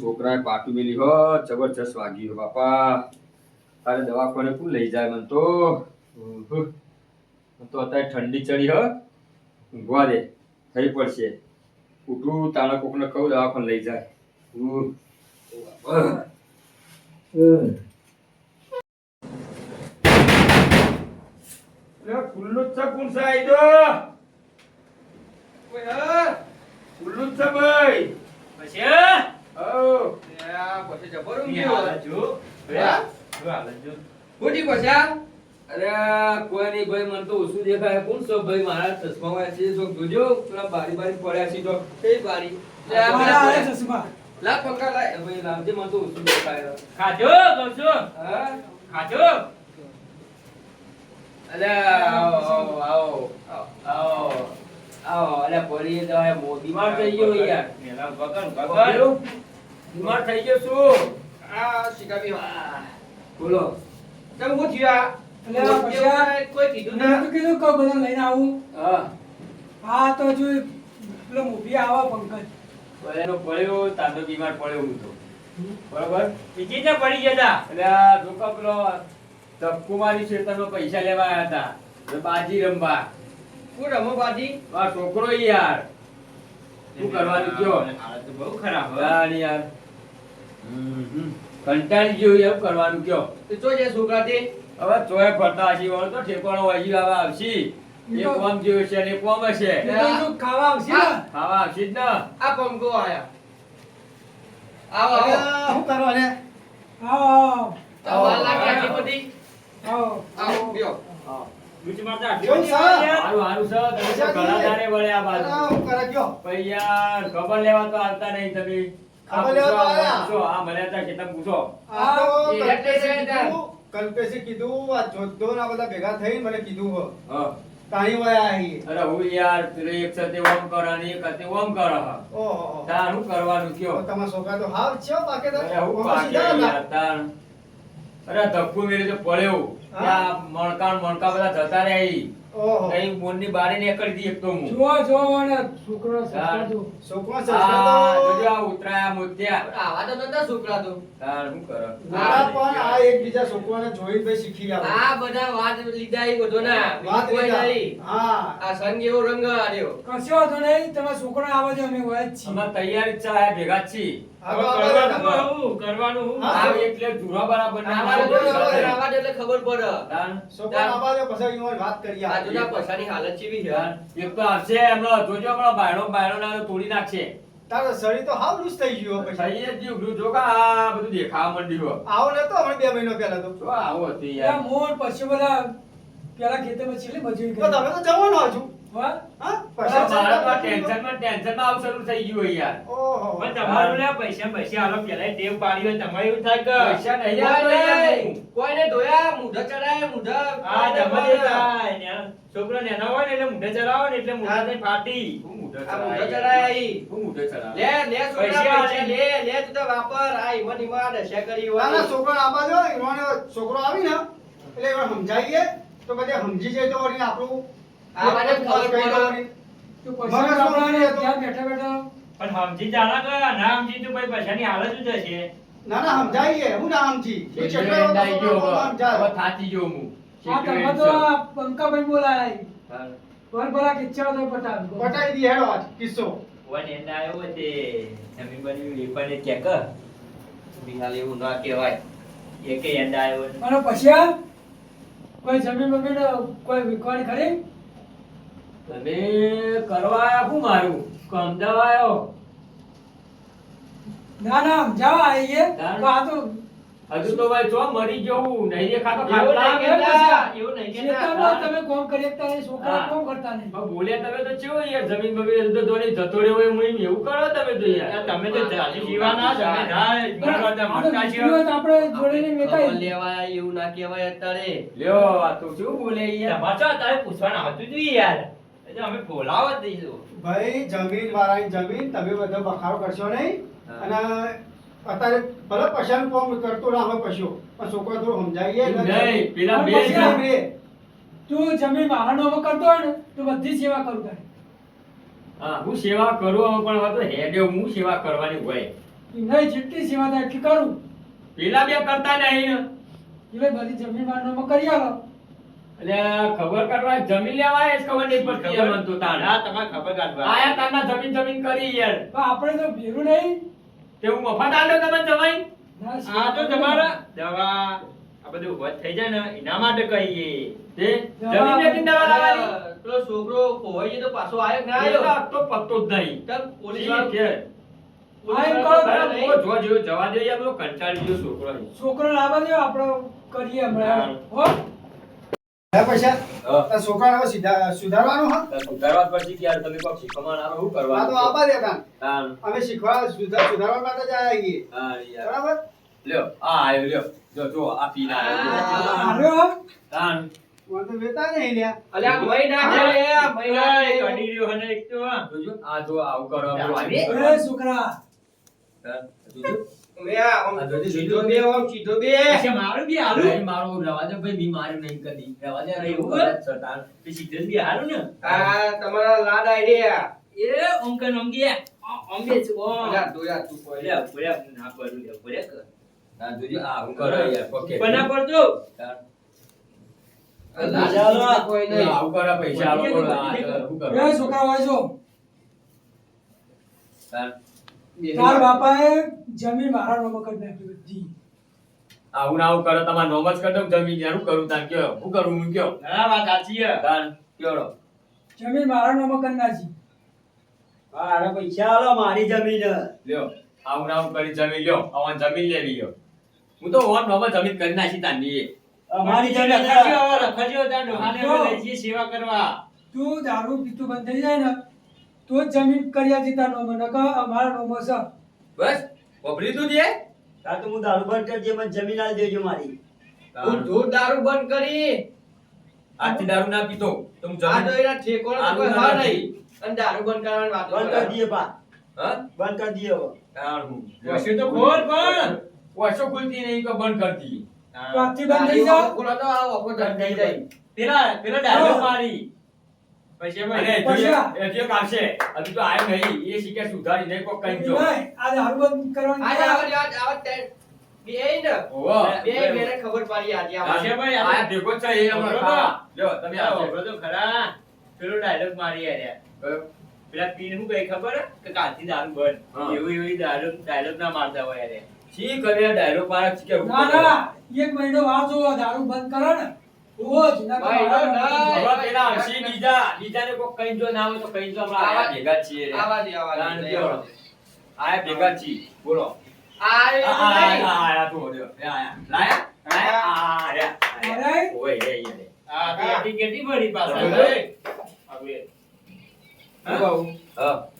છોકરાએ પાટું મેલી હો જબરજસ્ત વાગી હો બાપા. તારે દવાખાને કોણ લઈ જાય મન તો? તો અત્યારે ઠંડી ચડી હ. ઊંઘવા દે થઈ પડશે. ઉઠું તાણા કોકને કહું દવાખાને લઈ જાય. ખુલ્લું જ છે કોણ છે આઈ દો ઓય ભાઈ મારા થઈ ગયો? બીમાર થઈ ગયો આ શિકાબી વાહ. બોલો. તમે હું થયા કોઈ કીધું ના? તો કીધું કે બધા લઈને આવું. હા. હા તો જો પેલો મૂવી આવા પંકજ. એનો પડ્યો તાંડો બીમાર પડ્યો હું તો. બરોબર? બીજી ને પડી ગયા એટલે આ જોકા પેલો ધક્કો મારી પૈસા લેવા આવ્યા હતા બાજી રમવા. શું રમો બાજી? આ છોકરો યાર. શું કરવાનું કયો? હાલત બહુ ખરાબ. યાર. કંટાળી ગયો એવું કરવાનું કયો? તો જો જે છોકરાથી હવે ચોય ફરતા હજી વાળો તો ઠેકાણો હજી આવે આવશી. ઈ કોમ જેવું છે ને કોમ હશે. એ તો જો ખાવા આવશે ખાવા આવશી જ ને. આ પંખો આયા. આવો આવો. શું કરો ને આવો આ લાગે બધી. આવો. આવો બેહો. દૂધ મારતા આટલી કેવું બધી છે? વાર યાર? હારું હારું છે તમે ઘણા દાડે વળ્યા બાજુ. કરે કયો ભાઈ યાર ખબર લેવા તો આવતા નહીં તમે. આ ખબર લેવા તો પૂછો, આ આયા. પૂછો, આ મળ્યા તા કેટલા પૂછો. આ તો એ કલ્પેશે કીધું આ જોધો ને બધા ભેગા થઈ મને કીધું હો. તાણી વયા અહીં અરે હું યાર પેલો એક સાથે ઓમ કરે એક સાથે ઓમ કરે. ઓહો તાર કરવાનું કયો તમારા છોકરા તો હાવ છે પાકે તો અરે હું ઓહો, પાકે યાર તાર. અરે ધક્કો મેરે તો પડ્યો. હા? મણકા મણકા બધા જતા રહ્યા કઈ બારે નીકળી દી એક તો હું. જુઓ જુઓ ને છોકરો સસ્તા જો આ સંસ્કાર જોજો તો આ ઉતરાયા મોત્યા. આવા તો નતા છોકરા તો. તાર શું કરે? મોટા પણ આ એકબીજા છોકરાને જોઈ ભાઈ શીખી આવે આ બધા વાત લીધા એ બધો ના. વાત લીધા. હા. આ સંગ એવો રંગ આર્યો. કશો વાંધો નહીં તમારા છોકરાને આવવા દો અમે હોય જ અમે તૈયારી જ છે ભેગા છી કરવાનું આ એટલે જુરા બરાબર ના આવા. એટલે ખબર પડે. છોકરા આવા પછી વાત કરીએ જુદા પૈસાની હાલત છે? એક તો આવશે એમનો જોજો હમણાં બાયણો બાયણો ના તોડી નાખશે. તારો શરીર તો હાવ લૂઝ થઈ ગયો પછી. થઈ જ ગયું. ગયું. જો આ બધું દેખાવા માંડ્યું આવો નતો હમણાં બે મહિનો પહેલા તો. આવું હતું યાર. મોર પછી બધા પેલા ખેતરમાં છેલ્લી મજૂરી તો તમે તો જવાનો હજુ. હા? મારામાં ટેન્શનમાં ટેન્શનમાં આવું શરૂ થઈ ગયું હોય યાર. ઓહો. પણ તમારું લે પૈસા પૈસા હાલો પેલા ટેવ પાડી હોય તમારે એવું થાય કે પૈસા નહીં યાર, આપતો યાર નહીં. હું. કોઈને ધોયા મુઢા ચડાય મુઢા હા તમે થાય ને છોકરો નેનો હોય ને એટલે મુઢે ચડાવો ને એટલે મુઢા થઈ ફાટી. હું મોઢો આ મોઢો ચડાય ચડાય હું મોઢો ચડાય લે લે છોકરા પૈસા પૈસા આલે. લે લે તું તો વાપર. આ ઈમન ઈમન હશે કરી ના ના છોકરો આબા જો ઈવોને છોકરો આવી ને એટલે સમજાવીએ તો બધે સમજી જાય તો આપણું. આ ખબર પડે. પણ સમજી જાણા કે ના સમજી તો પછી પૈસાની હાલત જ હશે ના ના સમજાવીએ હું ના સમજી હું શેઠિયો ચેટલો હતો એંડાઈ ગયો છોકરો હવે. સમજાય. હવે થાકી ગયો હું. આ તમે તો એંડ છે. આ પંકાભાઈ બોલાય તાર. ભર ભરા તો. બતાવી પટાઈ દી હેડો આજ કિસ્સો. વન એન્ડ આવ્યો તે જમીન બની વેપાને કે કે બિહાલ એવું ના કહેવાય. એકે એન્ડ આવ્યો અને પછી કોઈ જમીન બમીન કોઈ વિકવાણી ખરી? તમે કરવા શું મારું? કે અમદાવાદ? આવ્યો ના ના જવા આવીએ. તો આ તો હજુ તો ભાઈ ચો મરી જવું. નહીં એ ખાતો આવે એવું નહીં કે તમે કોમ કરી શકતા નહીં છોકરા કોમ કરતા નહીં. બોલ્યા તમે તો ચેવો યાર જમીન બમીન તો ધોની જતો રહ્યો હોય હું એમ એવું કરો તમે તો યાર. તમે તો જીવા ના તો આપણે જોડીને મેકાઈ લેવાય એવું ના કહેવાય અત્યારે. લ્યો આ તો શું બોલે યાર? તમારે તારે પૂછવાના હતું જ યાર. અમે બોલાવો જ દઈશું ભાઈ જમીન વાળાની જમીન તમે બધો બખાડો કરશો નહીં. અને અત્યારે ભલે પૈસાનું કોમ કરતો ના હોય પશુ પણ છોકરો થોડું સમજાવીએ નહીં પેલા બે તું જમીન મારાનો હવે કરતો હોય ને તો બધી સેવા કરું તારે. હા હું સેવા કરું આમાં પણ હવે તો હેડે હું સેવા કરવાની હોય. નહીં જેટલી સેવા થાય એટલી કરું. પેલા બે કરતા નહીં ને. એટલે બધી જમીન મારનામાં કરી આલો. એટલે ખબર કાઢવા જમીન લેવાય જ ખબર નહીં પડતી યાર મને તો તાણ. હા તમે ખબર કાઢવા. આયા તાના જમીન જમીન કરી યાર. તો આપણે તો ભેરું નહીં. તે હું મફત આલો તમને જમાઈ? આ તો તમારા દવા આ બધું વધ થઈ જાય ને એના માટે કહીએ. તે જમીન વેચીને દવા લાવવાની? તો છોકરો ખોવાઈ તો પાછો આવ્યો ના આવ્યો તો પત્તો જ નહીં. તો પોલીસ વાળો છોકરો. છોકરો લાવવા દો આપડે કરીએ હમણાં. સીધા સુધારવાનું હા? સુધારવા પડશે યાર તમે કોક આવો આ તો કરવાનું? દે કાન. અમે શીખવા સુધારવા માટે જ આયા છીએ. હા, યાર. બરાબર? લ્યો આ આવ્યો લ્યો. જો જો આ પીને આવ્યો. હાલ્યો તો વેતા નહીં લ્યા અલ્યા ભાઈ ના હા. આ ભાઈ ના ઓય, રહ્યો હને એક તો. જોજો આ જો આવું કરો એ છોકરા. જોજો. હે? છે, ને. તમારા લાડ આઈડિયા. એ ઓમકન ઓમગી. ઓ- ઓમગે છે, દોયા તું કોઈ. બોલ્યા, બોલ્યા, ના બોલું, લે, બોલ્યા કર. તાન જોજો. આ આવું કરો યાર ઓકે બના પડતો. તાન. કોઈ નહીં. આવું કરો પૈસા આલો કરો આ શું કરો. એ છોકરા વાંચો તાન. તાર બાપાએ જમીન મારા નામ કરી નાખી બધી આવું ને આવું કરો તમારે નોમ જ કરતો જમીન યાર કરું તાર કયો હું કરું હું કયો? ના, વાત સાચી છે. તાર કયો જમીન મારા નામ કરી નાખી. મારા પૈસા આલો મારી જમીન. લ્યો આવું ને આવું કરી જમીન લ્યો આવન જમીન લેવી લ્યો. હું તો ઓન નોમ જમીન કરી નાખી તાની અમારી જમીન ખજો ત્યાં ડોહાને લઈ જઈ સેવા કરવા. તું દારૂ પીતું બંધ થઈ જાય ને તો જ જમીન કરી જીતા તાર ન નકર અમારા નામે છે. બસ વપરી તું દે તા તો હું દારૂ બંધ કરી દે મને જમીન આલ દેજો મારી. તું ધૂળ દારૂ બંધ કરી. આથી દારૂ ના પીતો. તો હું આ તો એના ઠેકો તો કોઈ હા નહીં. અને દારૂ બંધ કરવાની વાત બંધ કરી. દઈએ બા. હા? બંધ કરી દઈએ હવે. તાણ હું. વર્ષે તો ખોલ પણ. વસો ખુલતી નહીં કે બંધ કરી કરતી તો આથી બંધ થઈ જાવ ખોલો તો આ વખો બંધ થઈ જાય. પેલા પેલા ડાયલોગ મારી પછી અમે અને પૈસા. એ જે કાઢશે હજુ તો આયો નહીં. એ શીખે સુધારી નહીં કોક કઈ જો. નહીં, આ કરવાની આજે આવા આવા આવા તે- બે ઓહો. બે બેને ખબર પડી આજે આવા. ભાઈ આ આ છે એ બરોબર. તમે ખરા. પેલો ડાયલોગ મારી યાર પેલા પીન હું કઈ ખબર? કે કાલથી દારૂ બંધ. એવું એવું ડાયલોગ ડાયલોગ ના મારતા હોય યાર શી કરે? ડાયલોગ મારા કે ના ના. એક મહિનો વાર જોવો દારૂ બંધ કરો ને.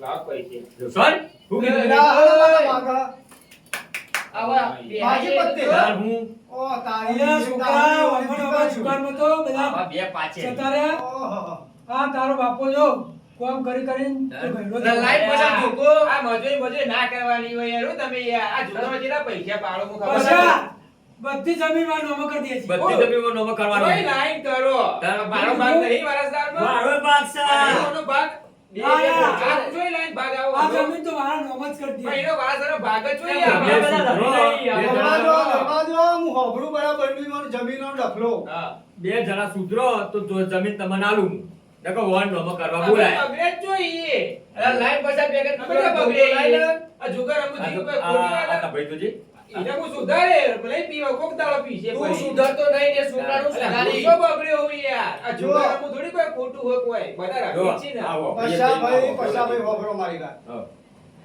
લાવ પૈસે આવા બાજી પત્તે. સર હું ઓ, તારી છોકરા તારી વખણ ઓલી હવે દીકરી. દુકાનમાં તો બધા બે પાછે. જતા આ તારો બાપો જો કોમ કરી કરીને ના, લાઈટ પસાર ધોકો. આ મજૂરી મજૂરી ના કરવાની હોય યાર તમે આ જૂનો જેટલા પૈસા પાડો હું ખબર બધી જમીનમાં નોમો કરી દે છે. બધી જમીનમાં નોમો કરવાનો. કોઈ લાઈન કરો. મારો ભાગ નહીં વારસદારમાં. મારો ભાગ સા. મારો ભાગ બે જણા દરવાજો, દરવાજો, હું હોભળું બરાબર નહીં, મારો જમીનનો બે જણા સુધરો તો જમીન તમને આલું. નકો વન નોમો કરવા બોલાય બગડે જ જોઈએ. અરે લાઈન પાછા બે કે તમે તો લાઈન આ જુગાર અમુ આ તો- કોઈ આ- ખોટી વાત તો ભાઈ તુજી એને હું સુધારે ભલે પીવા કોક દાડો પીશે તું. સુધરતો નહીં ને છોકરાનું સુધારી. ગુસ્સો બગડ્યો હોય યાર. આ જુગાર અમુ થોડી કોઈ ખોટું હોય કોઈ. બધા રાખી છે ને. આવો. પૈસાભાઈ, ભાઈ હોભળો મારી વાત.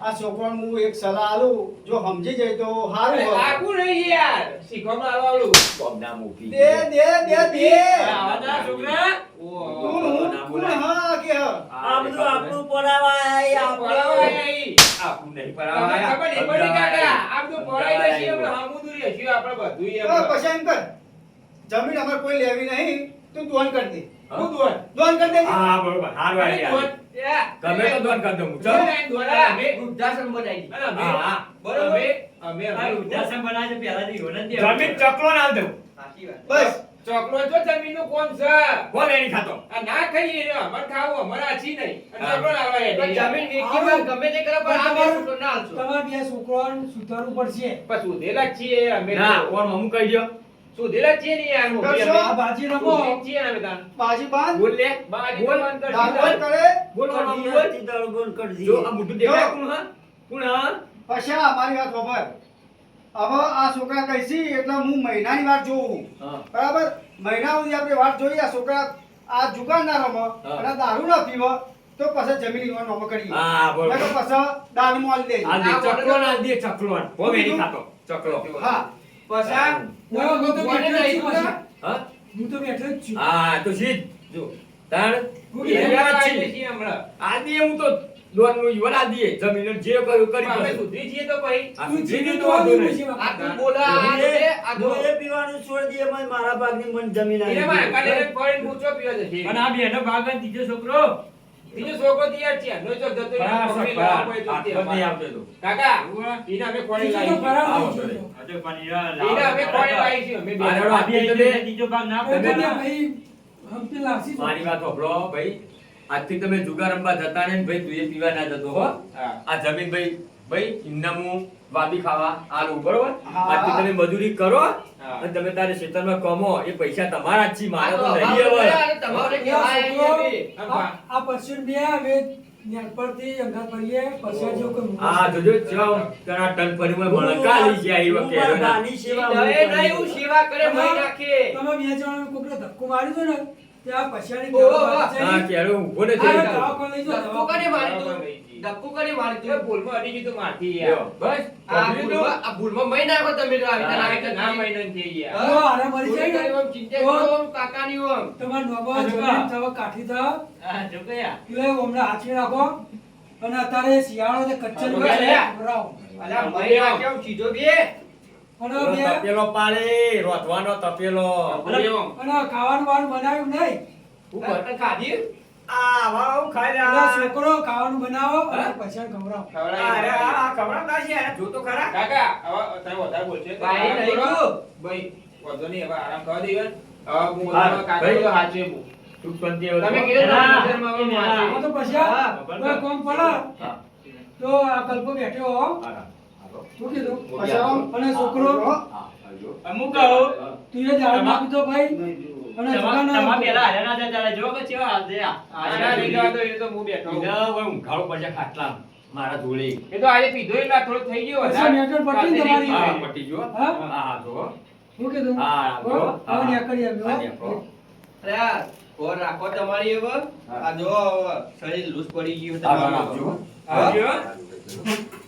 આ છોકરાને હું એક સલાહ આલું જો સમજી જાય તો સારું. આખું નહીં યાર શીખવામાં આવવાનું બોમ્બના મૂકી. દે દે દે દે. આવા છોકરા. તું હું? તું હા કે હા? આ બધું આપણું પડાવાય પડાવાય આપણું નહીં. આપણું નહીં પરાવાયા. ખબર નહીં પડી કાકા? આ બધું પડાઈ જશે આપણે હામુદુરી હશું આપણે બધું એ આપણે. પછી એમ. કર જમીન અમાર કોઈ લેવી નહીં તું દોન કર દે. હું દોન? દોન કર દે હા, બરોબર. હાર અરે ગમે તો દોન કરી દઉં. ચાલ. અમે વૃદ્ધાશ્રમ બનાવી હા, હા. બરોબર અમે અમે વૃદ્ધાશ્રમ બનાવે પહેલાથી હોને દે. જમીન ચકલો ના દઉં. સાચી વાત બસ ચોકલો જો જમીનનું કોમ છે કોણ એની ખાતો આ ના ખાઈએ રે અમર ખાવું અમારે આછી નહીં ચોકલો લાવવા હેડે જમીન યાર. જમીન ગમે તે કરે પણ આ મારું ના હાલશો. તમાર બે છોકરાઓને સુધારવું પડશે પણ સુધેલા છીએ અમે. ના ઓર મમ્મી કહી દો સુધેલા જ ને યાર હું બી કરશો? અમે. આ બાજી રમો. સુધેલા ને અમે બાજી બાંધ. બોલ લે બાજી બોલ. તો બંધ કરી. દાંત દીધા. બંધ કરે બોલ. ઓર બોલ કડિયાથી દારૂ બંધ કરી જો આ મોટું દેખાય કોણ હા? કોણ હા? પછી આ વાત ખબર હવે આ છોકરા કહીશી એટલે હું મહિનાની વાત જોઉં. બરાબર? મહિના સુધી આપણે વાત જોઈએ આ છોકરા આ જુગાર ના રમે. અને દારૂ ના પીવે તો પછી જમીન લેવા નોમો કરીએ. હા, બરોબર. પછી દારૂ મોલ દે આ ચકલો ના દે ખાતો. ચકલો. હા. પછી? ભાગ ના, હું તો બેઠો છું હા? હું? તો બેઠો છું. હા તો સીધ જો તાણ હું એ બેઠો યાર આવીએ છે. છીએ હમણાં. આદિ હું તો દોરનું યુવાન આદિ જમીન જે કર્યું કરી અમે સુધરી છીએ તો પછી. આ સુધરી જીવી તો તો વાંધો આવી નહીં. પછી આ તું બોલા આ દે, એ- આ દો. હું એ પીવાનું છોડી દઈએ, મને મારા ભાગની મને જમીન આવી. કાલે પૂછો પીવો છે અને આ બેનો ભાગ અને છોકરો. બીજો છોકરો તૈયાર છે નો જો જતો. કાકા ઈને અમે ખોળે લાવી. તો પણ યાર અમે ખોળે લાવી છે અમે બે. આ રેડો બે આપી ભાગ ના પડે. ભાઈ હમ તો. મારી વાત હોભળો ભાઈ. આજથી તમે જુગાર રમવા જતા ને ભાઈ તું એ પીવા ના જતો હો. આ જમીન ભાઈ ભાઈ ઇન્નામું વાબી ખાવા આલું બરોબર? આજથી તમે મજૂરી કરો. અને તમે તારે ખેતરમાં કમો એ પૈસા તમારા જ છે મારે તો નહીં હવે તમારે આ અહીંયા બી. હવે પડીએ, જોજો ટન લઈ વખતે સેવા નહીં, નહીં, હું સેવા કરે તમે બે કોકને ધક્કો મારી દો ને ત્યાં હા. કેરો ને મારી બરાબર તું ધક્કો કરી મારી એ ભૂલમાં અડી ગયું મારથી યાર. બસ. આ ભૂલમાં આ ભૂલમાં મહી નાખો તમે તો આવી રીતે ના ના મહિનાની થઈ ગયા. જો હારે મરી જાય ને, ઓમ ચિંતા કરો ઓમ કાકાની ઓમ તમાર નોબો આ જો જમીન કા. થવા કાઠી થાવ, હા જો કયા એટલે હમણાં હાથે રાખો. અને અત્યારે શિયાળો તે. ભરાવો. અલ્યા મહી આમ સીધો બે તપેલો પાડે રોધવાનો તપેલો. અને અને ખાવાનું વાળું બનાવ્યું નહીં. તને ખાધી? છોકરો ખાવાનું બનાવો પછી ખવડાવો અરે આ ખબર છે જો તો ખરા. કાકા હવે તમે વધારે બોલશો ભાઈ નહીં ભાઈ વાંધો નહીં હવે આરામ કરવા દઈએ હવે હું કાકા હાચે હું. સુખ શાંતિ તમે કીધું ના, તો પછી કોમ પડે તો આ કલ્પો બેઠો હો. શું કીધું? મોટી અને છોકરો? અમુક કહું તું એ દારૂ ના ભાઈ? તમાર રમતો. પેલા હારે ના જતા જો કે ચેવા હાલ આના લીધા તો એ તો હું બેઠો હું. ઈના હવે પડશે ખાટલામાં. મારા જોડે એ તો આજે પીધો એટલે થોડો થઈ ગયો પછી મેટર પટી તમારી. હા પટી ગયો હા? હા હા જો શું કીધું હા, જો. હવે નીકળી આવ્યો, હા, હો? નીકળો. અરે આ રાખો તમારી હવે. આ જો શરીર લૂઝ પડી ગયું તમારું. જ હી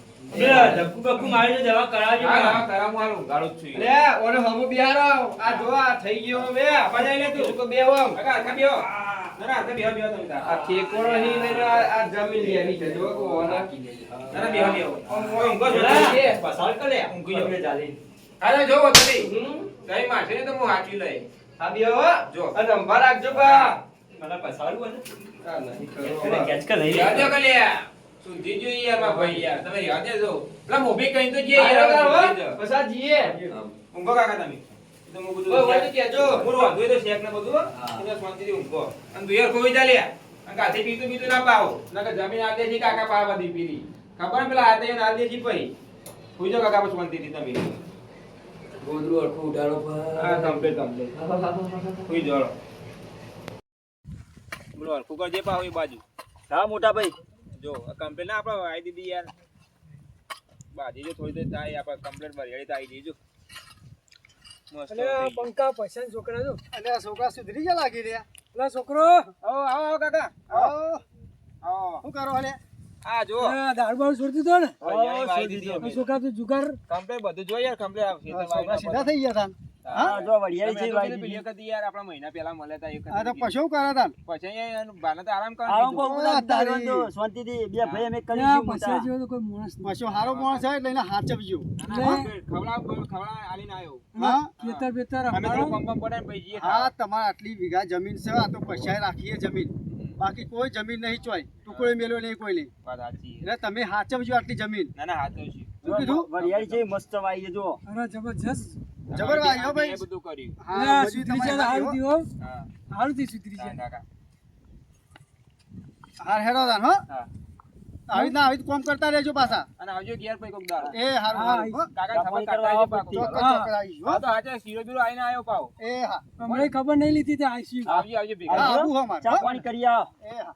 કો જોવો તમે. મારશે ને તો હું હાચવી લઈ. આ બે હો. જો. અને અંબા રાખજો બા. મને પસાડવું ને. આ નહીં કરો કેચ કર લઈ યાદ રાખો લે. સુધી જોઈએ યાર, ભાઈ યાર. તમે યાદ રાખજો. પેલા મોભી તો જે યાર, જ. જીએ ઊંઘો કાકા તમે. તો હું બધું ઓય. વાંધો તો શેક ને બધું શાંતિથી ઊંઘો. અને તું યાર કોઈ જા અને કાથી પીતું પીતું ના પાવો. નકર જમીન છે કાકા પાવા બધી પીરી. ખબર પેલા છે પરી. સુઈ જાઓ કાકા પછી શાંતિથી તમે. ગોદરું ઉડાડો હા, બોલો અડખું કરજે પાવ એ બાજુ હા મોટા ભાઈ જો કમ્પ્લેન ના આપણે આવી દીધી યાર. બાજી જો થોડી દેર થાય આપણે કમ્પ્લેન ભરિયાળી તો આવી દીજો. અને પંકા પૈસા છોકરા જો. અને આ છોકરા સુધરી ગયા લાગી રહ્યા. પેલા છોકરો. આવો આવો આવો કાકા. આવો. આવો. શું કરો અલે આ જો. બારૂ છોડી દીધો ને. છોકરા તો જુગાર. બધું જોઈએ આવશે. સીધા થઈ ગયા હા? જો વડિયાળી છે ભાઈ પેલી વખત યાર? આપણા મહિના પહેલા મળ્યા હતા એક આ તો વખત પશુ કરે પછી અહીંયા તો આરામ આરામ કરવાનું પર આ બધા તારી. દારૂ તો શાંતિથી બે ભાઈ અમે કરી ત્યાં છીએ પૈસા તો કોઈ માણસ નહીં. હારો માણસ હોય એટલે એને હાચવજો. ખવડાવ ખવડાવ આલીને આવ્યો હા? ખેતર બેતર અમે તો પંપ પંપ પડાવીને જઈએ હા તમારે આટલી વીઘા જમીન છે આ તો પૈસા રાખીએ જમીન. બાકી કોઈ જમીન નહીં ચોય. ટુકડો મેલો નહીં કોઈ નહીં. એટલે તમે હાચવજો આટલી જમીન. ના ના છે શું કીધું? વરિયાળી છે મસ્ત વાઈ જો અરે જબરજસ્ત. જબર હો ભાઈ. બધું કર્યું. હા સુધરી છે તમારી તો સારી હારું હો. હા. હારું થયું સુધરી છે. હાર હેડો તાન હો. આવી રીતના આવી રીત કોમ કરતા રહેજો પાછા. અને આવજો ઘેર કોક દાડો. એ હારું હારું કાકા ખબર પાણી કરવા કાઢતા આવો આવજો પાછું. ચોક્કસ ચોક્કસ આવીશ હા. તો હાચે શીરો બીરો આઈને આવ્યો પાવ એ હા. અમને ખબર નહીં લીધી તે આઈસી આવજો આવજો ભેગા. આવું હો મારે ચા પાણી કરી આવો. એ હા.